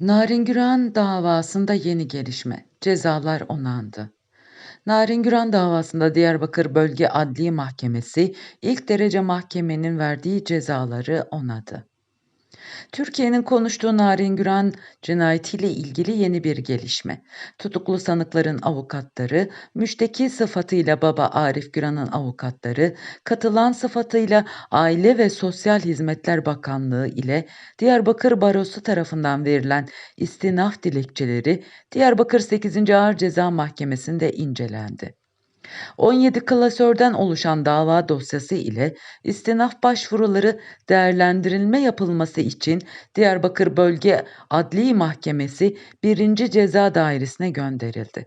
Narin Güran davasında yeni gelişme. Cezalar onandı. Narin Güran davasında Diyarbakır Bölge Adli Mahkemesi ilk derece mahkemenin verdiği cezaları onadı. Türkiye'nin konuştuğu Narin Güran cinayetiyle ilgili yeni bir gelişme. Tutuklu sanıkların avukatları, müşteki sıfatıyla baba Arif Güran'ın avukatları, katılan sıfatıyla Aile ve Sosyal Hizmetler Bakanlığı ile Diyarbakır Barosu tarafından verilen istinaf dilekçeleri Diyarbakır 8. Ağır Ceza Mahkemesi'nde incelendi. 17 klasörden oluşan dava dosyası ile istinaf başvuruları değerlendirilme yapılması için Diyarbakır Bölge Adli Mahkemesi 1. Ceza Dairesi'ne gönderildi.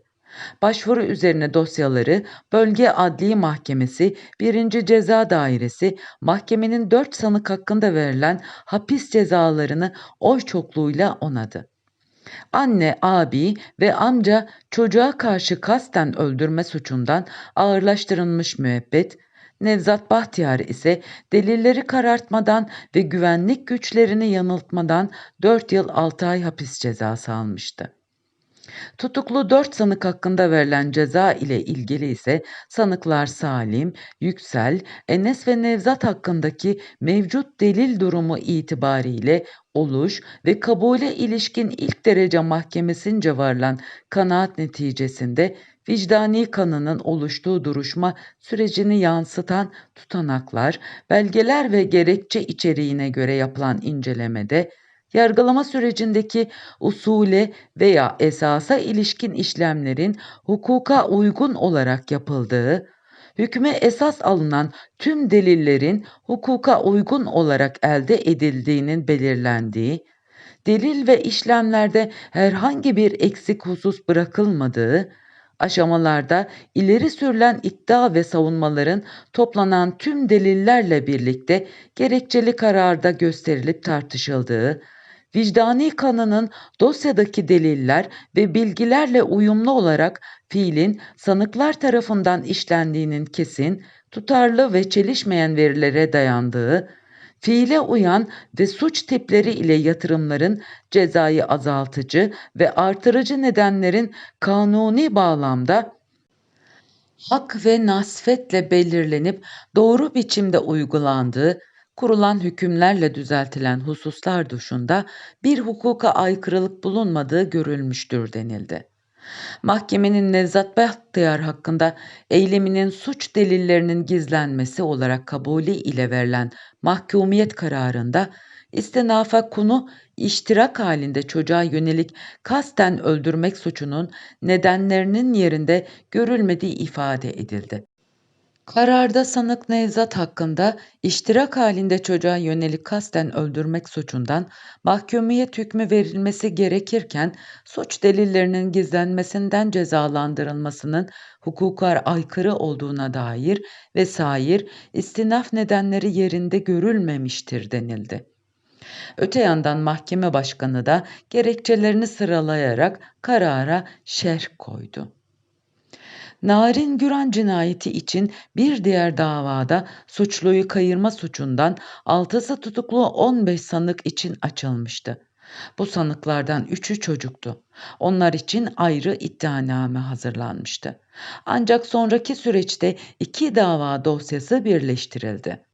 Başvuru üzerine dosyaları Bölge Adli Mahkemesi 1. Ceza Dairesi mahkemenin 4 sanık hakkında verilen hapis cezalarını oy çokluğuyla onadı. Anne, abi ve amca çocuğa karşı kasten öldürme suçundan ağırlaştırılmış müebbet, Nevzat Bahtiyar ise delilleri karartmadan ve güvenlik güçlerini yanıltmadan 4 yıl 6 ay hapis cezası almıştı. Tutuklu 4 sanık hakkında verilen ceza ile ilgili ise sanıklar Salim, Yüksel, Enes ve Nevzat hakkındaki mevcut delil durumu itibariyle oluş ve kabule ilişkin ilk derece mahkemesince varılan kanaat neticesinde vicdani kanının oluştuğu duruşma sürecini yansıtan tutanaklar, belgeler ve gerekçe içeriğine göre yapılan incelemede yargılama sürecindeki usule veya esasa ilişkin işlemlerin hukuka uygun olarak yapıldığı, hükme esas alınan tüm delillerin hukuka uygun olarak elde edildiğinin belirlendiği, delil ve işlemlerde herhangi bir eksik husus bırakılmadığı, aşamalarda ileri sürülen iddia ve savunmaların toplanan tüm delillerle birlikte gerekçeli kararda gösterilip tartışıldığı, vicdani kanının dosyadaki deliller ve bilgilerle uyumlu olarak fiilin sanıklar tarafından işlendiğinin kesin, tutarlı ve çelişmeyen verilere dayandığı, fiile uyan ve suç tipleri ile yatırımların cezayı azaltıcı ve artırıcı nedenlerin kanuni bağlamda hak ve nasfetle belirlenip doğru biçimde uygulandığı, kurulan hükümlerle düzeltilen hususlar dışında bir hukuka aykırılık bulunmadığı görülmüştür denildi. Mahkemenin Nevzat Bahtiyar hakkında eyleminin suç delillerinin gizlenmesi olarak kabulü ile verilen mahkumiyet kararında istinafa konu iştirak halinde çocuğa yönelik kasten öldürmek suçunun nedenlerinin yerinde görülmediği ifade edildi. Kararda sanık Nevzat hakkında iştirak halinde çocuğa yönelik kasten öldürmek suçundan mahkumiyet hükmü verilmesi gerekirken suç delillerinin gizlenmesinden cezalandırılmasının hukuka aykırı olduğuna dair ve sair istinaf nedenleri yerinde görülmemiştir denildi. Öte yandan mahkeme başkanı da gerekçelerini sıralayarak karara şerh koydu. Narin Güran cinayeti için bir diğer davada suçluyu kayırma suçundan 6'sı tutuklu 15 sanık için açılmıştı. Bu sanıklardan üçü çocuktu. Onlar için ayrı iddianame hazırlanmıştı. Ancak sonraki süreçte iki dava dosyası birleştirildi.